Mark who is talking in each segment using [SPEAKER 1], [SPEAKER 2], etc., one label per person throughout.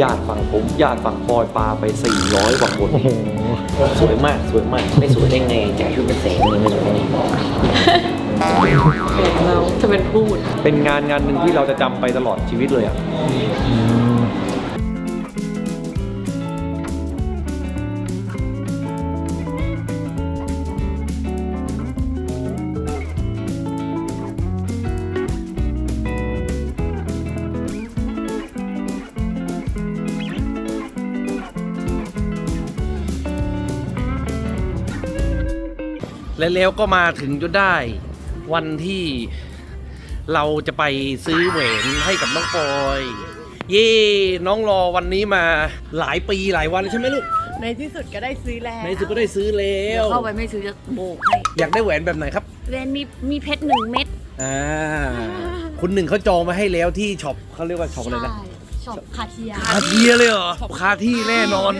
[SPEAKER 1] ญาติฝั่งผมญาติฝั่งปอยปลาไป 400กว่าคน
[SPEAKER 2] โอ้โห
[SPEAKER 1] สวยมากสวยมาก ไม่สวยได้ไงจ่ายชุดเป็นแสนเลยไม่สวยได้ไง
[SPEAKER 3] เราจะเป็นพูด
[SPEAKER 1] เป็นงานงานหนึ่งที่เราจะจำไปตลอดชีวิตเลยอะ
[SPEAKER 4] และแล้วก็มาถึงจนได้ วันที่เราจะไปซื้อแหวนให้กับน้องปอย เย่น้องรอวันนี้มาหลายปีหลายวันใช่ไหมลูก
[SPEAKER 3] ในที่สุดก็ได้ซื้อแล้ว
[SPEAKER 4] ในที่สุดก็ได้ซื้อแล้ว
[SPEAKER 3] เข้าไปไม่ซื้อจะโบกให้
[SPEAKER 4] อยากได้แหวนแบบไหนครับ
[SPEAKER 3] เรนมีมีเพชรหนึ่งเม็ด
[SPEAKER 4] อ่า คุณหนึ่งเขาจองมาให้แล้วที่ช็อปเขาเรียกว่าช็อปอะไรนะ
[SPEAKER 3] ช็อปคาเทีย
[SPEAKER 4] คาเทียเลยเหรอช็อปคาที่แน่นอน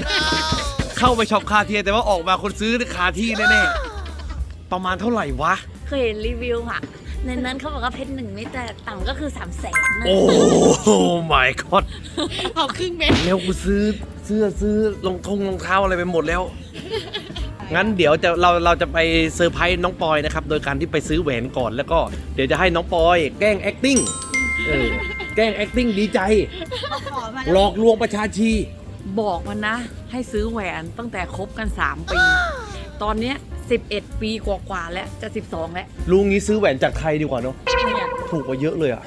[SPEAKER 4] เข้าไปช็อปคาเทียแต่ว่าออกมาคนซื้อคาที่แน่ๆ ประมาณเท่าไหร่วะ
[SPEAKER 3] เคยเห็นรีวิวค่ะในนั้นเขาบอกว่าเพชรหนึ่งเม็ดแต่ต่ำก็คือสามแสนนะ
[SPEAKER 4] โอ้ my god
[SPEAKER 3] เอาครึ่งเม็ด
[SPEAKER 4] แล้วกูซื้อเสื้อซื้อรองทงรองเท้าอะไรไปหมดแล้ว งั้นเดี๋ยวจะเราเราจะไปเซอร์ไพรส์น้องปอยนะครับ โดยการที่ไปซื้อแหวนก่อนแล้วก็เดี๋ยวจะให้น้องปอย แกล้ง acting เออแกล้ง acting ดีใจ หลอกลวงประชาชี
[SPEAKER 3] บอกมันนะ ให้ซื้อแหวนตั้งแต่คบกัน 3 ปี ตอนเนี้ย 11 ปีกว่าๆแล้วจะ 12 แล้ว
[SPEAKER 4] ลุงนี้ซื้อแหวนจากไทยดีกว่าเนาะถูกกว่าเยอะเลยอะ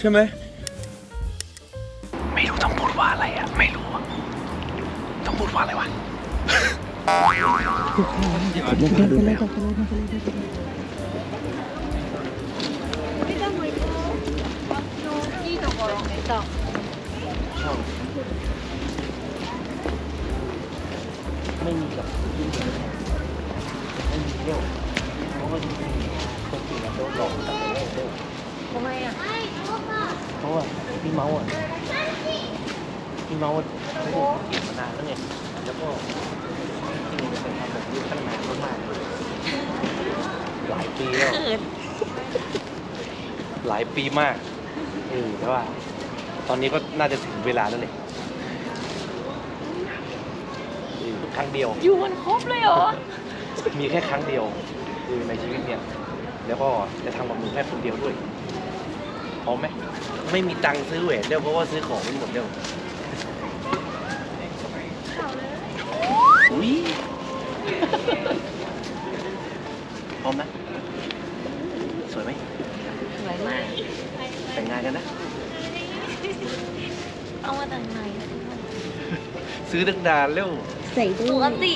[SPEAKER 4] ใช่ไหมไม่รู้ต้องพูดว่าอะไรอะ ไม่รู้อะต้องพูดว่าอะไรวะไม่มีหรอก ไม่มีเที่ยวเพราะว่าคนจริงอะโดนหลอกตั้งแต่แรกเลย
[SPEAKER 3] ทำไมอะ
[SPEAKER 4] เพราะว่าพี่เมาอะพี่เมาส์ไม่ได้เก็บมานานแล้วไงแล้วก็ที่นี่เคยทำแบบนี้ตั้งนานมากๆหลายปีแล้ว หลายปีมากเออแต่ว่า ตอนนี้ก็น่าจะถึงเวลาแล้วเลยครั้งเดียว
[SPEAKER 3] อยู่มันครบเลยเหรอ
[SPEAKER 4] มีแค่ครั้งเดียวคือในชีวิตเนี่ยแล้วก็จะทำกับมึงแค่คนเดียวด้วยพร้อมไหมไม่มีตังค์ซื้อแหวนเดียวเพราะว่าซื้อของไปหมดเดียวอุ้ยพร้อมนะสวยไหม
[SPEAKER 3] สวยมาก
[SPEAKER 4] แต่งงานกันนะ
[SPEAKER 3] เอามาแต่งไหน
[SPEAKER 4] ซื้อตั้งนานแล้ว
[SPEAKER 3] ใส่ด้วยปกติ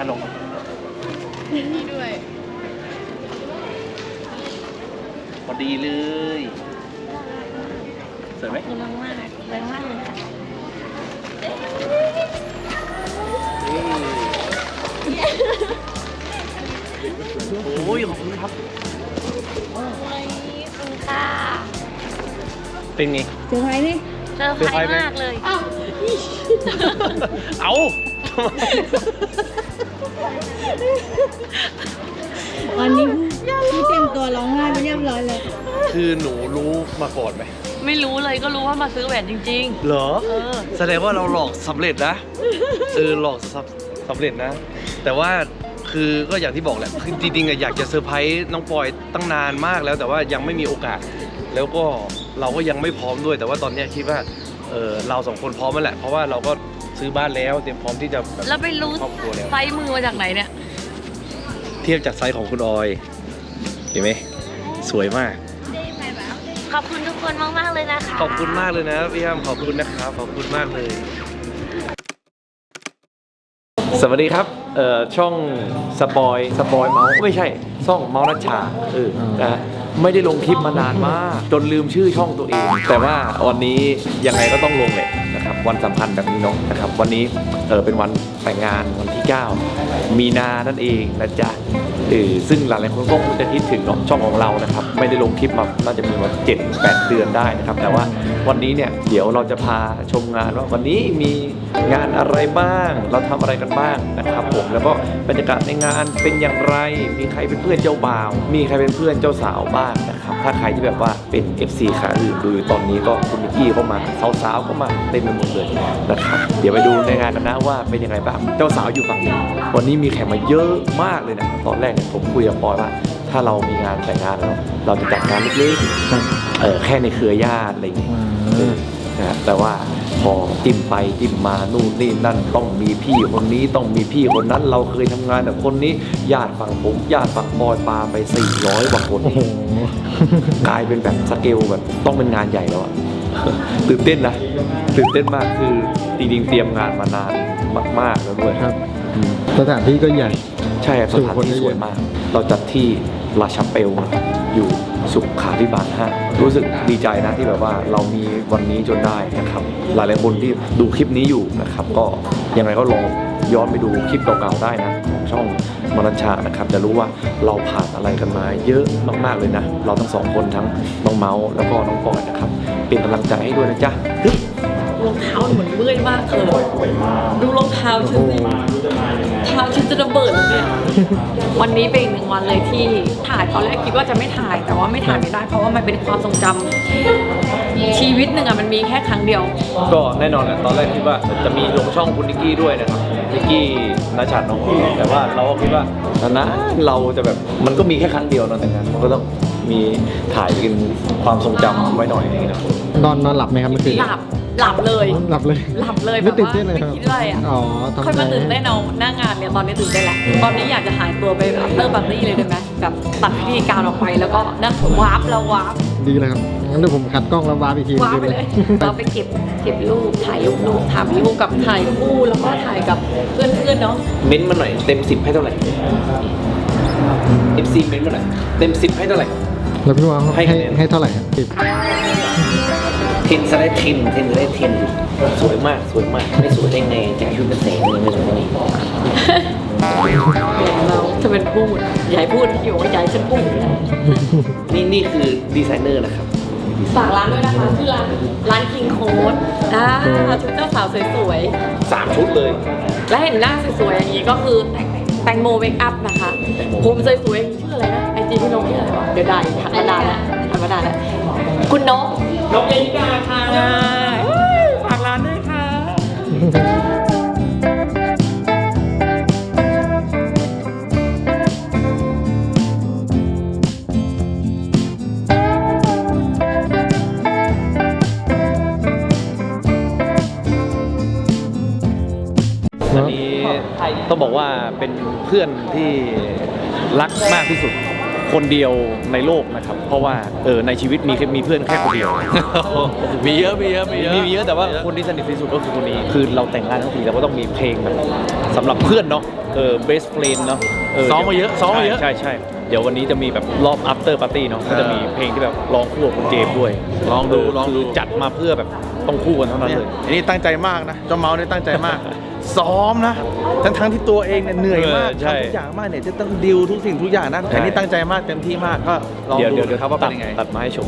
[SPEAKER 4] อะลอง
[SPEAKER 3] นี่ด้วย
[SPEAKER 4] พอดีเลยสวยไหม
[SPEAKER 3] สวยมากมากสวยมากเลยค่ะ
[SPEAKER 4] โอ้ยขอบคุณครับ
[SPEAKER 3] โอ้ยคุณค่ะ
[SPEAKER 4] เป็นไง
[SPEAKER 3] เซอร์ไพรส์ไหมเซอร์ไพร
[SPEAKER 4] เซอร์ไพรส์
[SPEAKER 3] ส์
[SPEAKER 4] ไหม
[SPEAKER 3] มากเลย
[SPEAKER 4] เอา
[SPEAKER 5] วันนี้พี่เต็มตัวร้องไห้ไปเรียบร้อยเลย
[SPEAKER 4] คือหนูรู้มาก่อนไหม
[SPEAKER 3] ไม่รู้เลยก็รู้ว่ามาซื้อแหวนจริง
[SPEAKER 4] เหรอ
[SPEAKER 3] ๆ เออ
[SPEAKER 4] แสดงว่าเราหลอกสำเร็จนะเออหลอกสำสำเร็จนะ แต่ว่าคือก็อย่างที่บอกแหละคือจริงๆอะอยากจะเซอร์ไพรส์น้องปอยตั้งนานมากแล้ว แต่ว่ายังไม่มีโอกาส แล้วก็เราก็ยังไม่พร้อมด้วย แต่ว่าตอนเนี้ยคิดว่าเออเราสองคนพร้อมแล้วแหละเพราะว่าเราก็ ซื้อบ้านแล้วเตรียมพร้อมที่จะบบ
[SPEAKER 3] แล้วไปรู้
[SPEAKER 4] ครอบครัวแล้ว
[SPEAKER 3] ไซส์มือมาจากไหนเนี่ย
[SPEAKER 4] เทียบจากไซส์ของคุณออยเห็นไหมสวยมาก
[SPEAKER 3] ขอบคุณทุกคนมาก ๆ เลยนะคะ
[SPEAKER 4] ขอบคุณมากเลยนะพี่อ้ำขอบคุณนะครับขอบคุณมากเลย
[SPEAKER 1] สวัสดีครับเอ่อช่องสปอยสปอยเมาส์ไม่ใช่ช่องเมาส์นัชชาเออนะไม่ได้ลงคลิปมานานมาก จนลืมชื่อช่องตัวเอง แต่ว่าวันนี้ยังไงก็ต้องลงแหละนะครับ
[SPEAKER 4] วันสำคัญแบบนี้เนาะนะครับ วันนี้เออเป็นวันแต่งงานวันที่ 9 มีนานั่นเองนะจ๊ะ เออซึ่งหลายๆคนก็คงจะคิดถึงเนาะช่องของเรานะครับ ไม่ได้ลงคลิปมาน่าจะมีวันเจ็ดแปดเดือนได้นะครับ แต่ว่าวันนี้เนี่ยเดี๋ยวเราจะพาชมงานว่าวันนี้มีงานอะไรบ้าง เราทำอะไรกันบ้างนะครับผมแล้วก็บรรยากาศในงานเป็นอย่างไร มีใครเป็นเพื่อนเจ้าบ่าว มีใครเป็นเพื่อนเจ้าสาวบ้างนะครับถ้าใครที่แบบว่าเป็น FC ขาอื่นดูอดูตอนนี้ก็คุณนิกกี้เข้ามาสาวๆเข้ามาเต็มไปหมดเลยนะครับเดี๋ยวไปดูในงานกันนะว่าเป็นยังไงบ้างเจ้าสาวอยู่ฝั่งนี้วันนี้มีแขกมาเยอะมากเลยนะตอนแรกผมคุยกับปอยว่า ถ้าเรามีงานแต่งงานแล้วเราจะจัดงานเล็กๆเออแค่ในเครือญาติอะไรอย่างเงี้ยนะแต่ว่าพอจิ้มไปจิ้มมานู่นนี่นั่นต้องมีพี่คนนี้ต้องมีพี่คนนั้น เราเคยทำงานกับคนนี้ญาติฝั่งผมญาติฝั่งบอยปาไป 400กว่าคน
[SPEAKER 1] โอ้โห
[SPEAKER 4] กลายเป็นแบบสเกลแบบต้องเป็นงานใหญ่แล้วอะตื่นเต้นนะตื่นเต้นมากคือจริงๆเตรียมงานมานานมากๆแล้วด้วย
[SPEAKER 1] ครับ
[SPEAKER 4] อืม
[SPEAKER 1] สถานที่ก็ใหญ่
[SPEAKER 4] ใช่ครับสถานที่สวยมาก เราจัดที่ราชาเปลอยู่สุขาธิบาล5รู้สึกดีใจนะที่แบบว่าเรามีวันนี้จนได้นะครับ หลายๆคนที่ดูคลิปนี้อยู่นะครับ ก็ยังไงก็ลองย้อนไปดูคลิปเก่าๆได้นะของช่องมรัญชานะครับ จะรู้ว่าเราผ่านอะไรกันมาเยอะมากๆเลยนะ เราทั้งสองคนทั้งน้องเมาส์แล้วก็น้องปอยนะครับ เป็นกำลังใจให้ด้วยนะจ๊ะฮึบ
[SPEAKER 6] รอง เท้าเหมือนเมื่อยมากเธอดูรองเท้าฉันสิเท้าฉันจะระเบิดแล้วเนี่ยวันนี้เป็นอีกหนึ่งวันเลยที่ถ่ายตอนแรกคิดว่าจะไม่ถ่าย แต่ว่าไม่ถ่ายไม่ได้ เพราะว่ามันเป็นความทรงจำชีวิตหนึ่งอะมันมีแค่ครั้งเดียว
[SPEAKER 4] ก็แน่นอนแหละตอนแรกคิดว่าจะมีลงช่องคุณนิกกี้ด้วยนะครับนิกกี้นัชชัดน้องแต่ว่าเราก็คิดว่านะเราจะแบบมันก็มีแค่ครั้งเดียวเนอะแต่งงานมันก็ต้องมีถ่ายเป็นความทรงจำไว้หน่อยอย่างนี้นะ
[SPEAKER 1] นอนนอนหลับไหมครับเมื่อคืน
[SPEAKER 6] หลับ หลับเลย
[SPEAKER 1] หลับเลย
[SPEAKER 6] หลับเลย
[SPEAKER 1] ไม่
[SPEAKER 6] แบบ
[SPEAKER 1] ตื่น
[SPEAKER 6] ว่า
[SPEAKER 1] เต้นเลย
[SPEAKER 6] ไม่
[SPEAKER 1] ครับ
[SPEAKER 6] คิดอะไรอะ
[SPEAKER 1] อ๋อทำ
[SPEAKER 6] ค่อยมา
[SPEAKER 1] ใจ
[SPEAKER 6] ตื่นเต้นเอาหน้างานเนี่ยตอนนี้ตื่นเต้นแล้วตอนนี้อยากจะหายตัวไปแบบเลิกปาร์ตี้เลยได้ไหมแบบตัดพิธีการออกไปแล้วก็นะวาร์ปแล้ววาร์ป
[SPEAKER 1] ดีเลยครับ งั้นเดี๋ยวผมขัดกล้องแล้ววาร์ปอีกที
[SPEAKER 6] วาร์ปไปเลยเราไปเก็บเก็บรูปถ่ายรูปรูปถ่ายรูปกับถ่ายคู่แล้วก็ถ่ายกับเพื่อนเพื่อนๆเนาะ
[SPEAKER 4] เม้นต์มาหน่อยเต็มสิบให้เท่าไหร่ FC เม้นต์มาหน่อยเต็มสิบให้เท่าไหร่
[SPEAKER 1] แล้วพี่ว่า
[SPEAKER 4] ให้
[SPEAKER 1] ให้
[SPEAKER 4] คะแนน
[SPEAKER 1] ให้เท่าไหร่ครับสิบ
[SPEAKER 7] เทนสไลด์เทนเทนสไลด์เทนสวยมากสวยมากไม่สวยได้ไงแต่งชุดเป็นแสงเลยไม่สวยได้ไง
[SPEAKER 6] เราจะเป็นพูดอย่าให้พูดพี่โยอย่าให้ฉันพูด
[SPEAKER 7] นี่นี่คือดีไซเนอร์นะครับ
[SPEAKER 6] ฝากร้านด้วยนะคะชื่อร้านร้านคิงโค้ดอ่าชุดเจ้าสาวสวยๆ
[SPEAKER 4] สามชุดเลย
[SPEAKER 6] และเห็นหน้าสวยๆอย่างนี้ก็คือแตงแตงโมเมคอัพนะคะผมสวยๆชื่ออะไรนะไอจีพี่นกชื่ออะไรวะเดี๋ยวได้ทักมาได้แล้วทักมาได้แล้วคุณนก นกยานิกาค่ะฝากร้านด้วยค่ะ
[SPEAKER 4] อันนี้ต้องบอกว่าเป็นเพื่อนที่รักมากที่สุด คนเดียวในโลกนะครับ เพราะว่าเออในชีวิตมีแค่มีเพื่อนแค่คนเดียว
[SPEAKER 8] มีเยอะมีเยอะมีเยอะ
[SPEAKER 4] มีเยอะแต่ว่าคนที่สนิทที่สุดก็คือคนนี้ คือเราแต่งงานทั้งทีเราก็ต้องมีเพลงแบบสำหรับเพื่อนเนาะเออ best friend เนาะ
[SPEAKER 8] ซ้อมมาเยอะซ้อมมาเยอะ
[SPEAKER 4] ใช่ใช่ใช่เดี๋ยววันนี้จะมีแบบรอบ after party เนาะก็จะมีเพลงที่แบบร้องคู่กับคุณเจมส์ด้วย
[SPEAKER 8] ลองดู
[SPEAKER 4] เล
[SPEAKER 8] องดู
[SPEAKER 4] คืจัดมาเพื่อแบบต้องคู่กันเท่านั้นเลย
[SPEAKER 8] อันนี้ตั้งใจมากนะเจ้าเมาส์นี่ตั้งใจมาก ซ้อมนะ ทั้งทั้งๆที่ตัวเองเนี่ยเหนื่อยมาก
[SPEAKER 4] เออใช่
[SPEAKER 8] ทำทุกอย่างมากเนี่ยจะต้องดิวทุกสิ่งทุกอย่างนะ
[SPEAKER 4] ใช่
[SPEAKER 8] แต่นี่ตั้งใจมากเต็มที่มากก็ลอง
[SPEAKER 4] เดี๋ยว
[SPEAKER 8] ดู
[SPEAKER 4] เดี๋ยวเดี๋ยว
[SPEAKER 8] ครับว่า
[SPEAKER 4] ตั
[SPEAKER 8] เป็
[SPEAKER 4] ด
[SPEAKER 8] นยังไง
[SPEAKER 4] ตัดมาให้ชม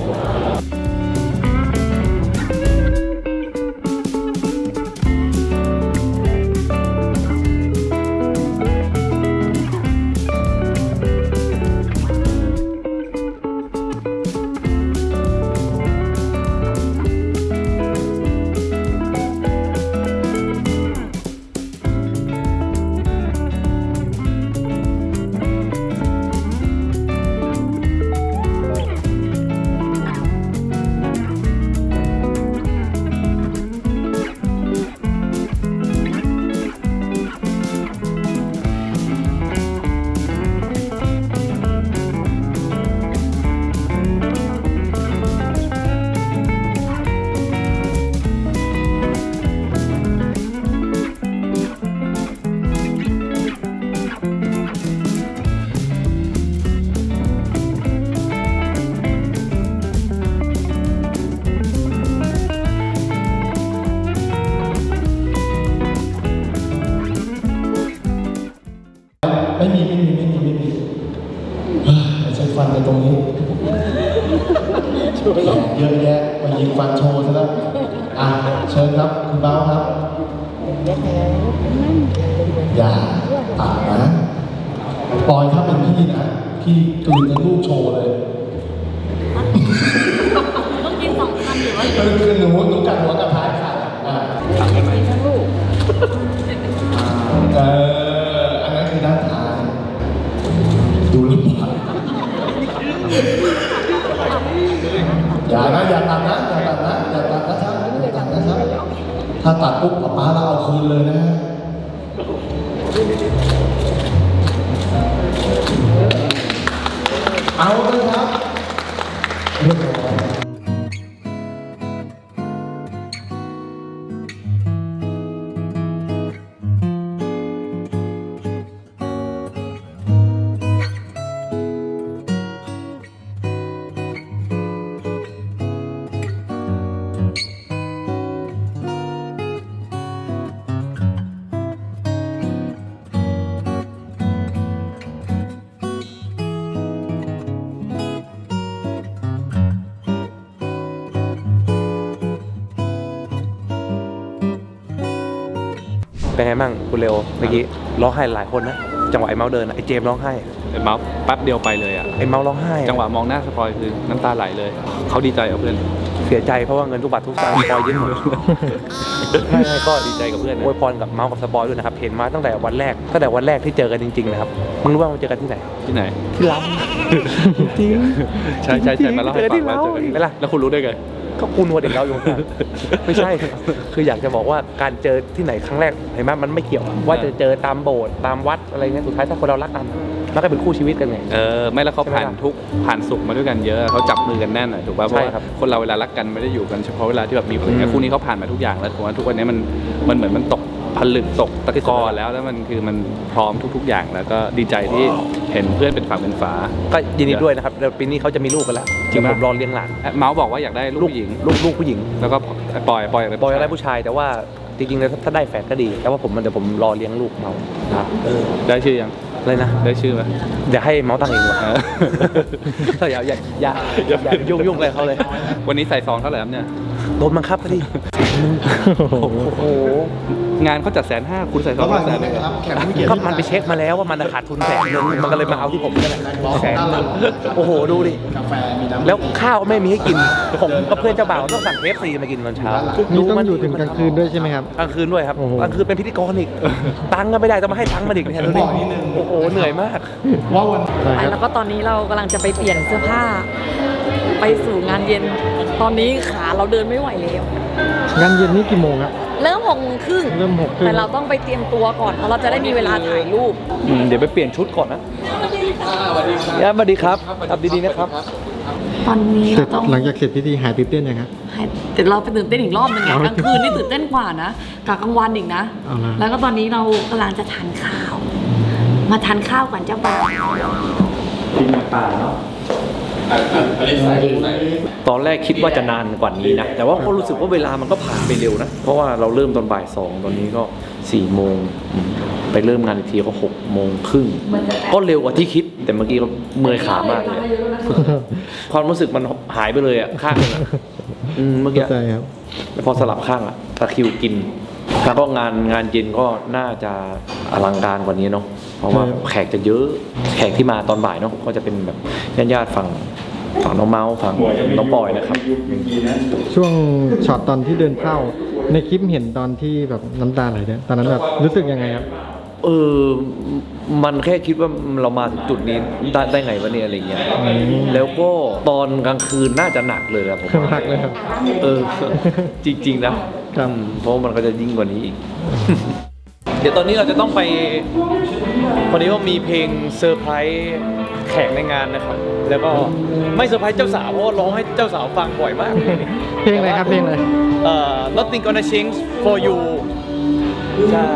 [SPEAKER 9] แขนเยอะแยะมายิงฟันโชว์ซะแล้วอะเชิญครับคุณเบ้าครับ อย่าตัดนะปอยถ้าเป็นพี่นะ พี่กลืนทั้งลูกโชว์เลย
[SPEAKER 6] ต้องกินสองคำหรือว่า
[SPEAKER 9] คือคือหนูหนูกัดหัวกับท้ายขาดอ่าเอออันนั้นคือด้านท้ายดูลำบาก อย่านะอย่าตัดนะอย่าตัดนะอย่าตัดนะครับอย่าตัดนะครับ ถ้าตัดปุ๊บป้าเราเอาคืนเลยนะเอาเลยครับเรียบร้อย
[SPEAKER 4] เป็นไงบ้างคุณเร็วเมื่อกี้ร้องไห้หลายคนนะจังหวะไอ้เมาส์เดินอะไอ้เจมส์ร้องไห้
[SPEAKER 10] ไอ้เมาส์แป๊บเดียวไปเลยอะ
[SPEAKER 4] ไอ้เมาส์ร้องไห้อะ
[SPEAKER 10] จังหวะมองหน้าสปอยคือน้ำตาไหลเลย เขาดีใจกับเพื่อน
[SPEAKER 4] เสียใจเพราะว่าเงินทุกบาททุกสตางค์ปอยยืมหมดไม่ไม่ก็
[SPEAKER 10] ดีใจกับเพื่อนนะ
[SPEAKER 4] อวยพรกับเมาส์กับสปอยด้วยนะครับเห็นมาตั้งแต่วันแรกตั้งแต่วันแรกที่เจอกันจริงๆนะครับมึงรู้ว่ามันเจอกันที่ไหน
[SPEAKER 10] ที่ไหน
[SPEAKER 4] ที่ร้านจริง
[SPEAKER 10] ใช่ใช่ใช่มาเล่าให้ฟังว่าเจอกัน
[SPEAKER 4] ไหมล่ะ
[SPEAKER 10] แล้วคุณรู้ได้ไง
[SPEAKER 4] ก็คุณวัวเด็กเราอยู่ข้างๆไม่ใช่ คืออยากจะบอกว่าการเจอที่ไหนครั้งแรกเห็นไหมมันไม่เกี่ยวว่าจะเจอตามโบสถ์ตามวัดอะไรเงี้ยสุดท้ายถ้าคนเรารักกันมันก็เป็นคู่ชีวิตกันไง
[SPEAKER 10] เออไม่แล้วเขาผ่าน
[SPEAKER 4] ใช่ไหมล่ะ
[SPEAKER 10] ทุกข์ผ่านสุขมาด้วยกันเยอะเขาจับมือกันแน่นอะถูกป่ะเพ
[SPEAKER 4] ใช่
[SPEAKER 10] ราะว่า
[SPEAKER 4] ครับ
[SPEAKER 10] คนเราเวลารักกันไม่ได้อยู่กันเฉพาะเวลาที่แบบมีผลงาน
[SPEAKER 4] อืม
[SPEAKER 10] คู่นี้เขาผ่านมาทุกอย่างแล้วผมว่าทุกวันนี้มันมันเหมือนมันตก ผลึกตกตะกอนแล้วแล้วมันคือมันพร้อมทุก ๆ อย่างแล้วก็ดีใจที่เห็นเพื่อนเป็นฝั่งเป็นฝา
[SPEAKER 4] ก็ยินดีด้วยนะครับเดี๋ยวปีนี้เขาจะมีลูกกันแล้ว
[SPEAKER 10] จริงปะ
[SPEAKER 4] ผมรอเลี้ยงหลาน
[SPEAKER 10] เมาส์บอกว่าอยากได้ลูกผู้หญิง
[SPEAKER 4] ลูกลูกผู้หญิง
[SPEAKER 10] แล้วก็ปล่อยปล่อยอะไร
[SPEAKER 4] บอยอะไรผู้ชายแต่ว่าจริงๆแล้วถ้าได้แฟนก็ดี แต่ว่าผมมันเดี๋ยวผมรอเลี้ยงลูกเมา
[SPEAKER 10] ครับได้ชื่อยัง
[SPEAKER 4] เลยนะ
[SPEAKER 10] ได้ชื่อไหม
[SPEAKER 4] เดี๋ยวให้เมาตั้งเองดีกว่า
[SPEAKER 10] เออ
[SPEAKER 4] ก็อย่าอย่าอย่าอย่าอย่ายุ่งยุ่งอะไรเขาเลย
[SPEAKER 10] วันนี้ใส่ซองเท่าไหร่ครับเนี่ย
[SPEAKER 4] โดนบังคับก็ดิโอ้โห
[SPEAKER 10] งานเขาจัดแสนห้าคุณใส่ซอง
[SPEAKER 9] ระหว่าง
[SPEAKER 10] แส
[SPEAKER 9] นี้
[SPEAKER 10] นหนึ่ง
[SPEAKER 9] นะครับแขกผู้เกียรติ
[SPEAKER 4] ก็มันไปเช็คมาแล้วว่ามันขาดทุนแสนนึงมันก็เลยมาเอาที่ผมนี่แหละแสนนึงโอ้โหดูดิ
[SPEAKER 9] กาแฟมีน้ำ
[SPEAKER 4] แล้วข้าวไม่มีให้กินผมกับเพื่อนเจ้าบ่าวต้องสั่งเคฟซีมากินตอนเช้า
[SPEAKER 1] นี่ต้องอยู่ถึงกลางคืนด้วยใช่ไหมครับ
[SPEAKER 4] กลางคืนด้วยครับ
[SPEAKER 1] โอ้โห
[SPEAKER 4] กลางคืนเป็นพิธีกรอีกตังค์ก็ไม่ได้ต้องมาให้ตังค์มาอีกเนี่ยดูดิโอ้โหเหนื่อยมาก
[SPEAKER 9] ว่าวัน
[SPEAKER 1] ใช่
[SPEAKER 6] ไป
[SPEAKER 1] ครับ
[SPEAKER 6] แล้วก็ตอนนี้เรากำลังจะไปเปลี่ยนเสื้อผ้า ไปสู่งานเย็น ตอนนี้ขาเราเดินไม่ไหวแล้ว
[SPEAKER 1] งานเย็นนี่กี่โมงครับ
[SPEAKER 6] เริ่มหกโมงครึ่ง
[SPEAKER 1] เริ่มหกครึ่ง
[SPEAKER 6] แต่เราต้องไปเตรียมตัวก่อนเพราะเราจะได้มีเวลาถ่ายรูป
[SPEAKER 4] อืมเดี๋ยวไปเปลี่ยนชุดก่อนนะสวัสดีครับสวัสดีครับครับดีๆนะครับ
[SPEAKER 6] ตอนนี้
[SPEAKER 1] เสร็
[SPEAKER 6] เรา
[SPEAKER 1] จ
[SPEAKER 6] ต้อง
[SPEAKER 1] หลังจากเสร็จพิธีหายตื่นเต้นยังครับ
[SPEAKER 6] ให้เดี๋ยวเราไปตื่นเต้นอีกรอบหนึงไง
[SPEAKER 1] เอา
[SPEAKER 6] กลางคืนนี่ตื่นเต้นกว่านะกับกลางวันอีกนะ
[SPEAKER 1] เอาละ
[SPEAKER 6] แล้วก็ตอนนี้เรากำลังจะทานข้าว มาทานข้าวก่อนเจ้าบ่าว
[SPEAKER 4] ตอนแรกคิดว่าจะนานกว่านี้นะ แต่ว่าก็รู้สึกว่าเวลามันก็ผ่านไปเร็วนะ เพราะว่าเราเริ่มตอนบ่ายสองตอนนี้ก็สี่โมงอืมไปเริ่มงานอีกทีก็หกโมงครึ่งก็เร็วกว่าที่คิด แต่เมื่อกี้ก็เมื่อยขามากเลยความรู้สึกมันหายไปเลยอะข้างหนึงอะอืมเมื่อกี้
[SPEAKER 1] เข้าใจครับ
[SPEAKER 4] พอสลับข้างอะตะคริวกิน แล้วก็งานงานเย็นก็น่าจะอลังการกว่านี้เนาะเพราะว่า
[SPEAKER 1] ครับ
[SPEAKER 4] แขกจะเยอะแขกที่มาตอนบ่ายเนาะก็จะเป็นแบบญาติๆฝั่งฝั่งน้องเมาส์ฝั่งน้องปอยนะครับ
[SPEAKER 1] ช่วงช็อตตอนที่เดินเข้า ในคลิปเห็นตอนที่แบบน้ำตาไหลเนี่ยตอนนั้นแบบรู้สึกยังไงครับ
[SPEAKER 4] เออ มันแค่คิดว่าเรามาถึงจุดนี้ได้ได้ไงวะเนี่ยอะไรเงี้ย แล้วก็ตอนกลางคืนน่าจะหนักเลยอะผมว่า
[SPEAKER 1] หนักเลยครับ
[SPEAKER 4] เออ จริง ๆ นะครับอืม เพราะมันก็จะยิ่งกว่านี้อีก เดี๋ยวตอนนี้เราจะต้องไป วันนี้ว่ามีเพลงเซอร์ไพรส์แขกในงานนะครับ แล้วก็ไม่เซอร์ไพรส์เจ้าสาวเพราะว่าร้องให้เจ้าสาวฟังบ่อยมาก
[SPEAKER 1] เพลงอะไรครับเพลงอะไร
[SPEAKER 4] เอ่อ Nothing Gonna Change for You ใช่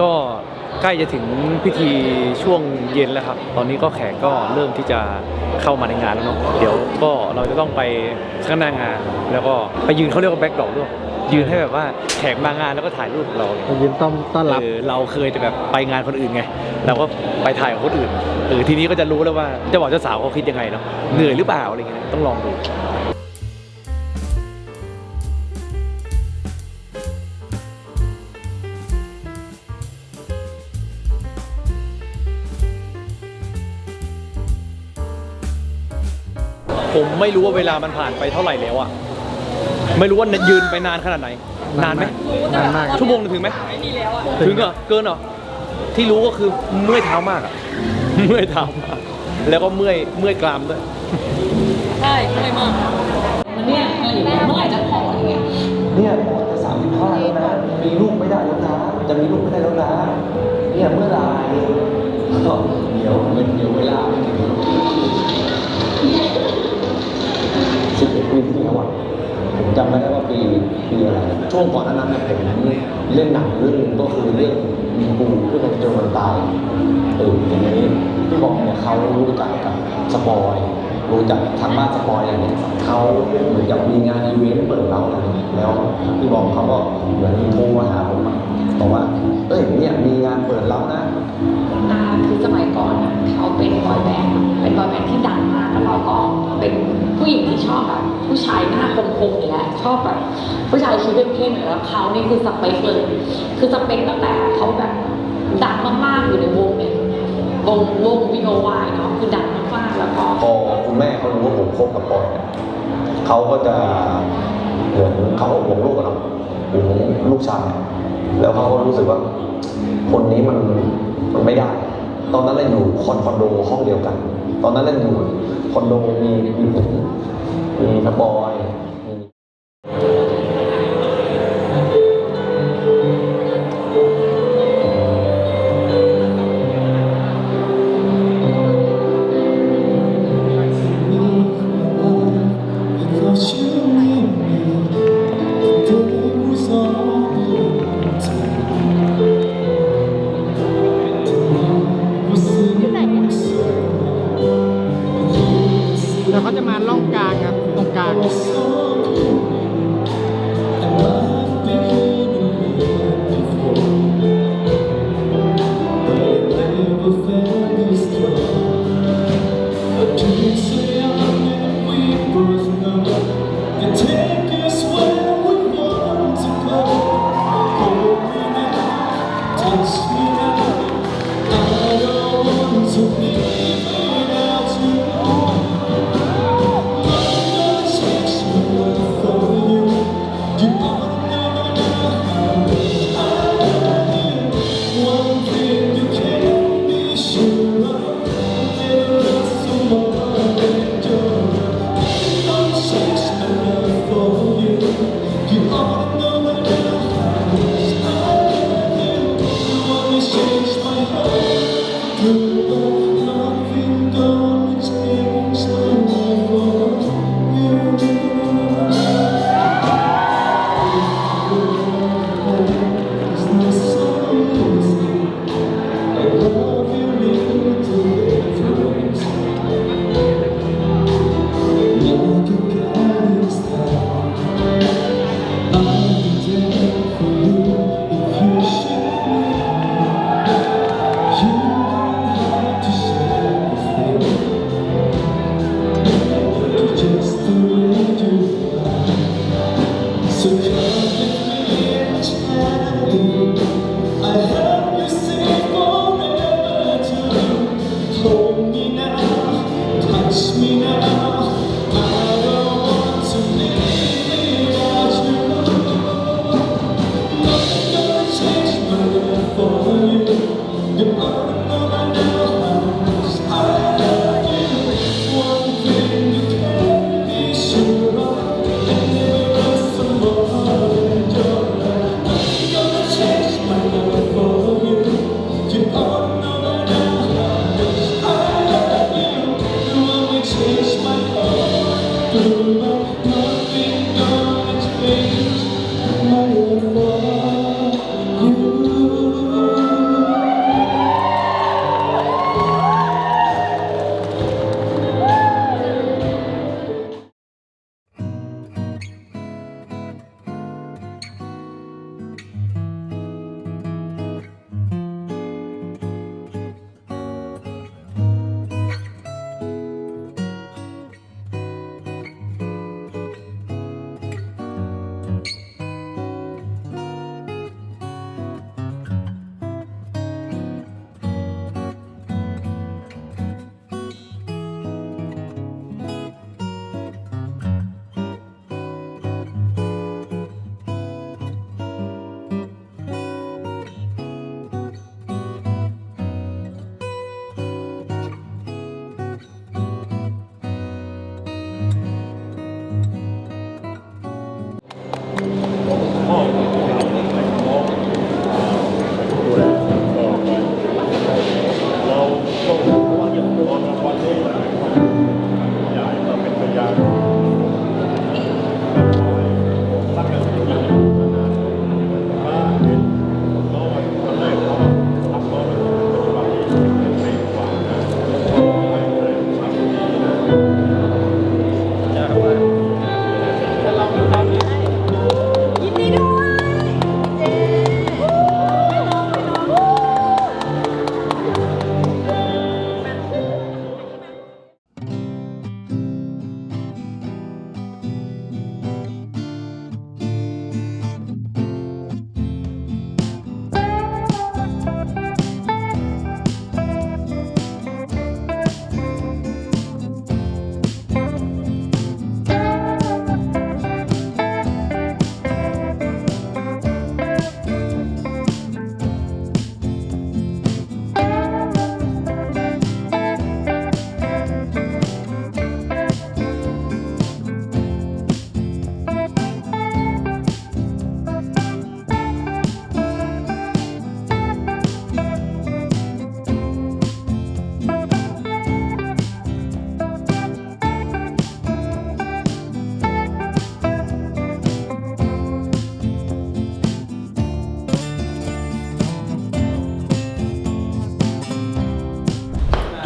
[SPEAKER 4] ก็ใกล้จะถึงพิธีช่วงเย็นแล้วครับ ตอนนี้ก็แขกก็เริ่มที่จะเข้ามาในงานแล้วเนาะ เดี๋ยวก็เราจะต้องไปข้างหน้างาน แล้วก็ไปยืนเขาเรียกว่าแบ็คดอกด้วย ยืนให้แบบว่าแขกมางานแล้วก็ถ่ายรูปกับเรา
[SPEAKER 1] มายืนต้อนต้อนรับ
[SPEAKER 4] เออเราเคยแต่แบบไปงานคนอื่นไง เราก็ไปถ่ายกับคนอื่น เออทีนี้ก็จะรู้แล้วว่าเจ้าบ่าวเจ้าสาวเขาคิดยังไงเนาะ เหนื่อยหรือเปล่าอะไรเงี้ย ต้องลองดู ไม่รู้ว่าเวลามันผ่านไปเท่าไหร่แล้วอะไม่รู้ว่ายืนไปนานขนาดไหน นานไหม
[SPEAKER 1] นานมาก
[SPEAKER 4] ชั่วโมงหนึ่งถึงไหม
[SPEAKER 6] ไม่มีแล้วอะ
[SPEAKER 4] ถึงเหรอเกินเหรอที่รู้ก็คือเมื่อยเท้ามากอะเมื่อยเท้ามากแล้วก็เมื่อยเมื่อยกรามด้วย
[SPEAKER 6] ใช่ไม่มากมันเนี่ยอยู่เมื่อไหร่จะพออย่างเงี้ย
[SPEAKER 8] เนี่ยจะสามสิบห้าแล้วนะมีลูกไม่ได้แล้วนะจะมีลูกไม่ได้แล้วนะเนี่ยเมื่อไหร่ก็เดี๋ยวเดี๋ยวเวลา จำไม่ได้ว่าปีปีอะไรช่วงก่อนหนานั้นเนี่ยผมเล่นหนังเรื่องหนึงก็คือเรื่องมีกูที่เป็นจรมันตายเอออย่างนี้พี่บอมเนี่ยเขารู้จักกับสปอยรู้จักทางบ้านสปอยอะไรเนี่ยเขาเหมือนกับมีงานอีเวนต์เปิดเราอะไรแล้วพี่บอมเขาก็เหมือนโทรมาหาผมบอกว่าเอ้ยเนี่ยมีงานเปิดเรานะ
[SPEAKER 6] คือสมัยก่อนเขาเป็นบอยแบนด์เป็นบอยแบนด์ที่ดังมากแล้วเราก็เป็นผู้หญิงที่ชอบแบบผู้ชายหน้าคมๆอยู่แล้วชอบแบบผู้ชายคิ้วเข้มๆอยู่แล้วเขานี่คือสเปคเลย คือสเปคตั้งแต่เขาแบบดังมากๆอยู่ในวงเนี่ยวงวงวีโอวายเนาะคือดังมากๆแล้วก็
[SPEAKER 8] พอคุณแม่เขารู้ว่าผมคบกับปอยเนี่ยเขาก็จะเหมือนเขาห่วงลูกกับเราห่วงลูกชายแล้วเขาก็รู้สึกว่า คนนี้มันมันไม่ได้ ตอนนั้นเราอยู่คอนคอนโดห้องเดียวกัน ตอนนั้นเราอยู่คอนโดมีมีผมมีสปอย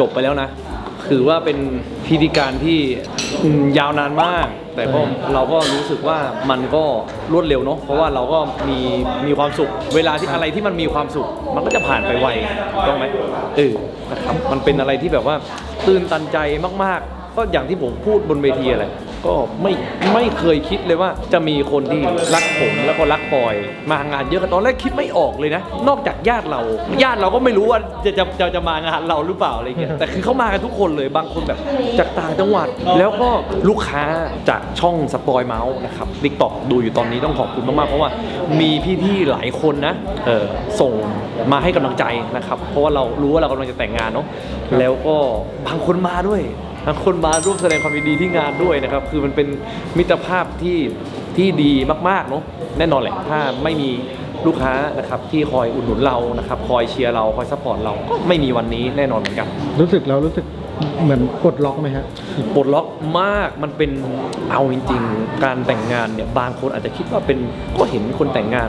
[SPEAKER 1] จบ
[SPEAKER 4] ไปแล้วนะ คือว่าเป็นพิธีการที่อืมยาวนานมาก แต่ก็เราก็รู้สึกว่ามันก็รวดเร็วเนาะเพราะว่าเราก็มีมีความสุข เวลาที่อะไรที่มันมีความสุข มันก็จะผ่านไปไวถูกต้องไหมเออนะครับมันเป็นอะไรที่แบบว่าตื่นตันใจมากๆ ก็อย่างที่ผมพูดบนเวทีอะไร ก็ไม่ไม่เคยคิดเลยว่าจะมีคนที่รักผมแล้วก็รักปอย มางานเยอะกันตอนแรกคิดไม่ออกเลยนะ นอกจากญาติเรา ญาติเราก็ไม่รู้ว่าจะจะจะจะมางานเราหรือเปล่าอะไรเงี้ยแต่คือเขามากันทุกคนเลยบางคนแบบจากต่างจังหวัด แล้วก็ลูกค้าจากช่องสปอยเมาส์นะครับดิกตอกดูอยู่ตอนนี้ต้องขอบคุณมากๆเพราะว่ามีพี่ๆหลายคนนะเออส่งมาให้กำลังใจนะครับ เพราะว่าเรารู้ว่าเรากำลังจะแต่งงานเนาะแล้วก็บางคนมาด้วย ทั้งคนมาร่วมแสดงความยินดีที่งานด้วยนะครับ คือมันเป็นมิตรภาพที่ที่ดีมากๆเนาะแน่นอนแหละถ้าไม่มีลูกค้านะครับที่คอยอุดหนุนเรานะครับ คอยเชียร์เราคอยซัพพอร์ตเราก็ไม่มีวันนี้แน่นอนเหมือนกัน
[SPEAKER 1] รู้สึกเรารู้สึก เหมือนกดล็อกไหมฮะ
[SPEAKER 4] ปลดล็อกมากมันเป็นเอาจริงๆ การแต่งงานเนี่ยบางคนอาจจะคิดว่าเป็นก็เห็นคนแต่งงาน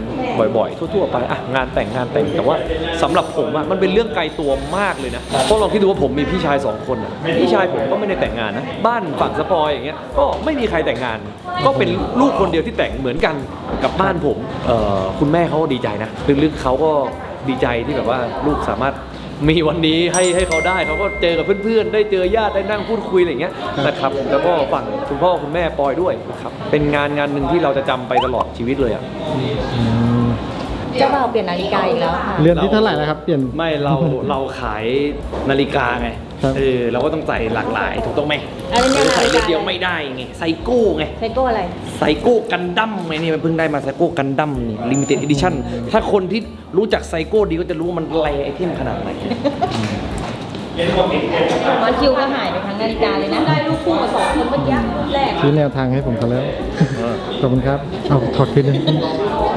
[SPEAKER 4] บ่อยๆ ทั่วๆไปอะงานแต่งงานแต่งแต่ว่าสำหรับผมอะมันเป็นเรื่องไกลตัวมากเลยนะเพราะลองคิดดูว่าผมมีพี่ชายสองคนอะพี่ชายผมก็ไม่ได้แต่งงานนะบ้านฝั่งสปอยอย่างเงี้ยก็ไม่มีใครแต่งงาน ก็เป็นลูกคนเดียวที่แต่งเหมือนกันกับบ้านผมคุณแม่เขาก็ดีใจนะลึกๆเขาก็ดีใจที่แบบว่าลูกสามารถ มีวันนี้ให้ให้เขาได้เขาก็เจอกับเพื่อนๆ ได้เจอญาติได้นั่งพูดคุยอะไรอย่างเงี้ยนะครับ แล้วก็ฝั่งคุณพ่อคุณแม่ปอยด้วยนะครับเป็นงานงานหนึ่งที่เราจะจำไปตลอดชีวิตเลยอะ
[SPEAKER 5] เจ้าบ่าวเปลี่ยนนาฬิกาอีกแล้วค่ะ
[SPEAKER 1] เรือนที่เท่าไหร่แล้วครับ เปลี่ยน
[SPEAKER 4] ไม่เราเราขายนาฬิกาไง
[SPEAKER 1] ครับ
[SPEAKER 4] เออเราก็ต้องใส่หลากหลายถูกต้องไหม
[SPEAKER 5] อะไรเนี่ย
[SPEAKER 4] ใส่
[SPEAKER 5] นาฬิกา
[SPEAKER 4] เดียวๆไม่ได้ไงไซโก้ไง
[SPEAKER 5] ไซโก้อะไร
[SPEAKER 4] ไซโก้กันดั้มไงนี่มันเพิ่งได้มาไซโก้กันดั้มนี่ลิมิเต็ดอีดิชั่นถ้าคนที่รู้จักไซโก้ดีก็จะรู้ว่ามันแรไอเทมขนาดไหน
[SPEAKER 5] มาคิวก็หายไปทั้งนาฬิกาเลยนะได้ลูกคู่มาสองคนเมื่อกี้รุ่นแรก
[SPEAKER 1] ชี้แนวทางให้ผมเขาแล้วขอบคุณครับเอาถอดคืนหนึง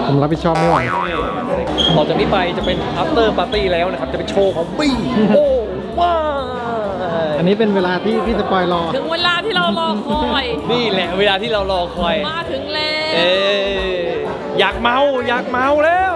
[SPEAKER 1] ผมรับผิดชอบไม่ไหว
[SPEAKER 4] ต่อจากนี้ไปจะเป็น after party แล้วนะครับ จะเป็นโชว์ของบี้โอ้ว้า
[SPEAKER 1] อันนี้เป็นเวลาที่พี่สปอยรอ
[SPEAKER 6] ถึงเวลาที่เรารอคอย
[SPEAKER 4] นี่แหละเวลาที่เรารอคอย
[SPEAKER 6] มาถึงแล้ว
[SPEAKER 4] เอออยากเมาอยากเมาแล้ว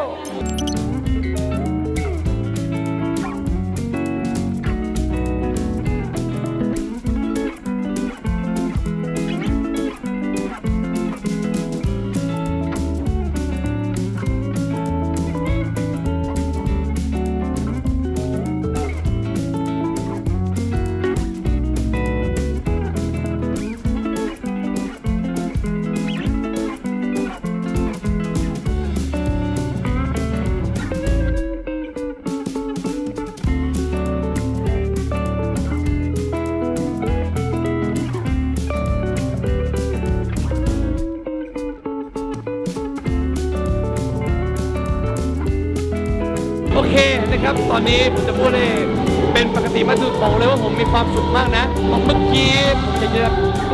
[SPEAKER 4] ตอนนี้ผมจะพูดเลยเป็นปกติมาสุดบอกเลยว่าผมมีความสุขมากนะเมื่อกี้ผมจะจะ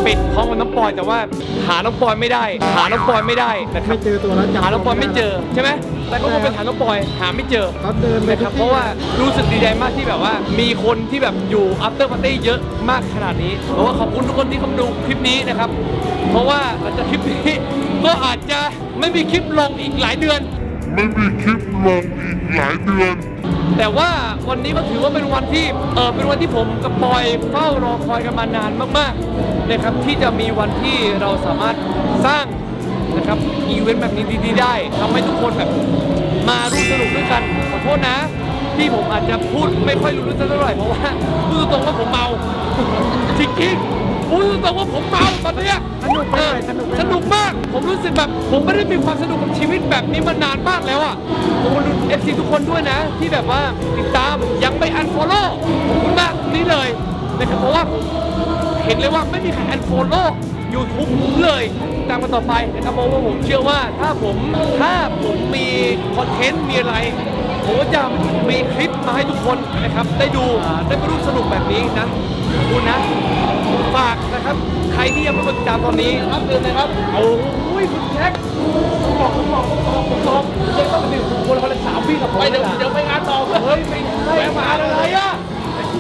[SPEAKER 4] ปิดพร้อมกับน้องปอยแต่ว่าหาน้องปอยไม่ได้ หาน้องปอยไม่ได้นะครับ
[SPEAKER 1] ไม่เจอตัวแล้วจำ
[SPEAKER 4] หาน้องปอยไม่เจอใช่ไหมแต่ก็คงไปหาน้องปอยหาไม่เจอ
[SPEAKER 1] เขาเดินไป
[SPEAKER 4] นะครับ เพราะว่ารู้สึกดีใจมากที่แบบว่า มีคนที่แบบอยู่ after party เยอะมากขนาดนี้เพราะว่าขอบคุณทุกคนที่เข้ามาดูคลิปนี้นะครับ เพราะว่าหลังจากคลิปนี้ก็อาจจะไม่มีคลิปลงอีกหลายเดือน
[SPEAKER 11] ไม่มีคลิปลงอีกหลายเดือน
[SPEAKER 4] แต่ว่าวันนี้ก็ถือว่าเป็นวันที่เออเป็นวันที่ผมกับปอยเฝ้ารอคอยกันมานานมากๆนะครับที่จะมีวันที่เราสามารถสร้างนะครับอีเวนต์แบบนี้ดีๆได้ทำให้ทุกคนแบบมาร่วมสนุกด้วยกันขอโทษนะที่ผมอาจจะพูดไม่ค่อยรู้เรื่องสักเท่าไหร่เพราะว่าพูดตรงๆว่าผมเมาจริงๆพูดตรงๆว่าผมเมาตอนเนี้ยสนุกมากสนุกมาก ผมรู้สึกแบบผมไม่ได้มีความสนุกกับชีวิตแบบนี้มานานมากแล้วอะผม ขอบคุณเอฟซีทุกคนด้วยนะ ที่แบบว่าติดตามยังไม่อันฟอลโล่ขอบคุณมากตรงนี้เลยนะครับเพราะว่าเห็นเลยว่าไม่มีใครอันฟอลโล่ยูทูบผมเลยตามมาต่อไปนะครับเพราะว่าผมเชื่อว่าถ้าผมถ้าผมมีคอนเทนต์มีอะไรผมก็จะมีคลิปมาให้ทุกคนนะครับได้ดูได้มาร่วมสนุกแบบนี้นะ คุณนะ ฝากนะครับ ใครที่ยังไม่มาติดตามตอนนี้รับเดือนนะครับ โอ้ยคุณแท็กผมบอกผมบอกผมบอกผมบอกเจ๊ต้องไปดื่มคนละคนละสามพี่กับผมไปเดี๋ยวเดี๋ยวไปงานต่อเฮ้ยไม่ใช่แหวะมาอะไรอะ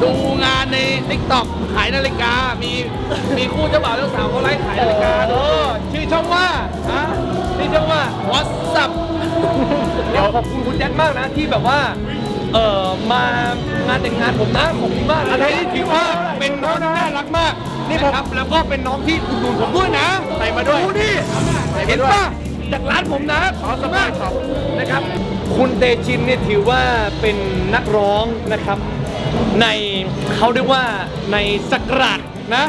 [SPEAKER 4] ดูงานในทิกตอกขายนาฬิกา มีมีคู่เจ้าบ่าวเจ้าสาวเขาไลฟ์ขายนาฬิกาเออชื่อช่องว่าฮะชื่อช่องว่า What's up เดี๋ยวขอบคุณคุณแจ็คมากนะที่แบบว่า เอ่อมางานแต่งงานผมนะขอบคุณมากอะไรที่ถือว่าเป็นน้องที่น่ารักมากนี่ครับแล้วก็เป็นน้องที่อุดหนุนผมด้วยนะใส่มาด้วยดูดิเห็นป่ะจากร้านผมนะขอสมัครนะครับ คุณเตชินเนี่ยถือว่าเป็นนักร้องนะครับ ในเขาเรียกว่าในสักราชนะ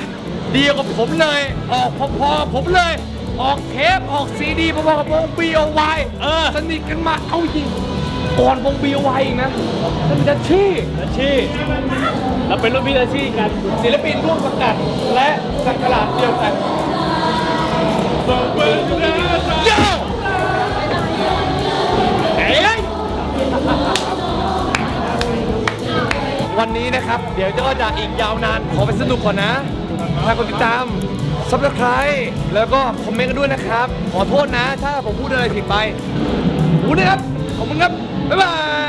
[SPEAKER 4] เดียวกับผมเลย ออกพอๆผมเลย ออกเทปออกซีดีพอๆกับวงบีโอวเออสนิทกันมาเอาจริง ก่อนวงบีโอวอีกนะสนิทกันชี่ชี่เราเป็นรุ่นพี่อาชีพกัน ศิลปินร่วมสังกัดและสักราชเดียวกันโย่เอ้ยวันนี้นะครับ เดี๋ยวจะก็จะอีกยาวนาน ขอไปสนุกก่อนนะถ้ากดติดตามซับสไครต์แล้วก็คอมเมนต์กันด้วยนะครับ ขอโทษนะ ถ้าผมพูดอะไรผิดไปพูดนะครับ ขอบคุณครับ บ๊ายบาย